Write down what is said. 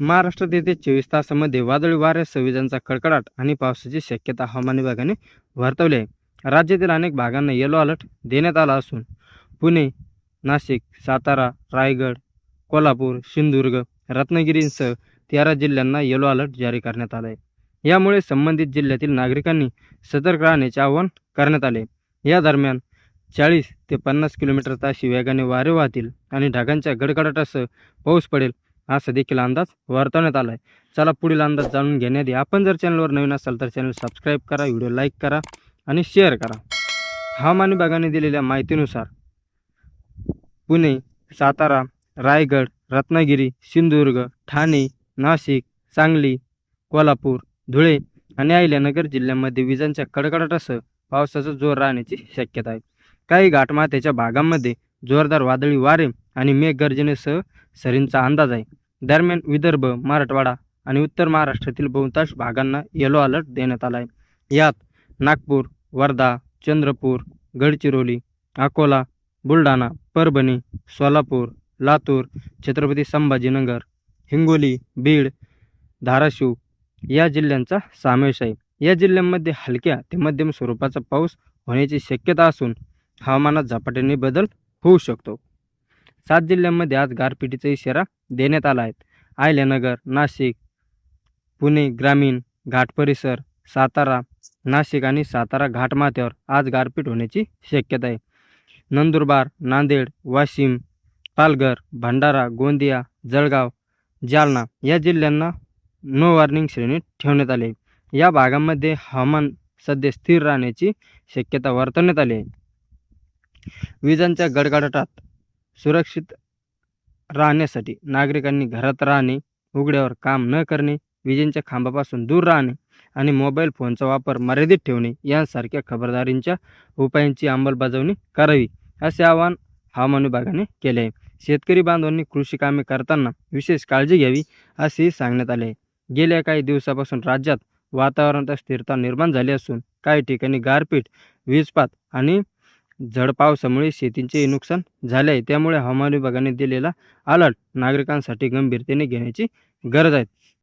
महाराष्ट्रात येत्या चोवीस तासामध्ये वादळी वारे विजांचा कडकडाट आणि पावसाची शक्यता हवामान विभागाने वर्तवली आहे. राज्यातील अनेक भागांना येलो अलर्ट देण्यात आला असून पुणे नाशिक सातारा रायगड कोल्हापूर सिंधुदुर्ग रत्नागिरीसह तेरा जिल्ह्यांना येलो अलर्ट जारी करण्यात आला आहे यामुळे संबंधित जिल्ह्यातील नागरिकांनी सतर्क राहण्याचे आवाहन करण्यात आले. या दरम्यान चाळीस ते पन्नास किलोमीटर ताशी वेगाने वारे वाहतील आणि ढगांच्या गडगडाटासह पाऊस पडेल असा देखील अंदाज वर्तवण्यात आला आहे चला पुढील अंदाज जाणून घेण्याआधी आपण जर चॅनलवर नवीन असाल तर चॅनल सबस्क्राईब करा व्हिडिओ लाईक करा आणि शेअर करा. हवामान विभागाने दिलेल्या माहितीनुसार पुणे सातारा रायगड रत्नागिरी सिंधुदुर्ग ठाणे नाशिक सांगली कोल्हापूर धुळे आणि अहिल्यानगर जिल्ह्यामध्ये विजांच्या कडकडाटासह पावसाचा जोर राहण्याची शक्यता आहे. काही घाटमाथ्याच्या भागांमध्ये जोरदार वादळी वारे आणि मेघगर्जनेसह सरींचा अंदाज आहे. दरम्यान विदर्भ मराठवाडा आणि उत्तर महाराष्ट्रातील बहुतांश भागांना येलो अलर्ट देण्यात आला आहे यात नागपूर वर्धा चंद्रपूर गडचिरोली अकोला बुलढाणा परभणी सोलापूर लातूर छत्रपती संभाजीनगर हिंगोली बीड धाराशिव या जिल्ह्यांचा समावेश आहे. या जिल्ह्यांमध्ये हलक्या ते मध्यम स्वरूपाचा पाऊस होण्याची शक्यता असून हवामानात झपाट्याने बदल होऊ शकतो. सात जिल्ह्यांमध्ये आज गारपिटीचा इशारा देण्यात आला आहे. आयल्यानगर नाशिक पुणे ग्रामीण घाट परिसर सातारा नाशिक आणि सातारा घाटमाथ्यावर आज गारपीट होण्याची शक्यता आहे. नंदुरबार नांदेड वाशिम पालघर भंडारा गोंदिया जळगाव जालना या जिल्ह्यांना नो वॉर्निंग श्रेणीत ठेवण्यात आले या भागांमध्ये हवामान सध्या स्थिर राहण्याची शक्यता वर्तवण्यात आली आहे. विजांच्या गडगडाटात सुरक्षित राहण्यासाठी नागरिकांनी घरात राहणे उघड्यावर काम न करणे विजेंच्या खांबापासून दूर राहणे आणि मोबाईल फोनचा वापर मर्यादित ठेवणे यांसारख्या खबरदारींच्या उपायांची अंमलबजावणी करावी असे आवाहन हवामान विभागाने केले आहे. शेतकरी बांधवांनी कृषी कामे करताना विशेष काळजी घ्यावी असेही सांगण्यात आले आहे. गेल्या काही दिवसापासून राज्यात वातावरणात स्थिरता निर्माण झाली असून काही ठिकाणी गारपीट वीजपात आणि झड पावसामुळे शेतींचे नुकसान झाले आहे त्यामुळे हवामान विभागाने दिलेला अलर्ट नागरिकांसाठी गंभीरतेने घेण्याची गरज आहे.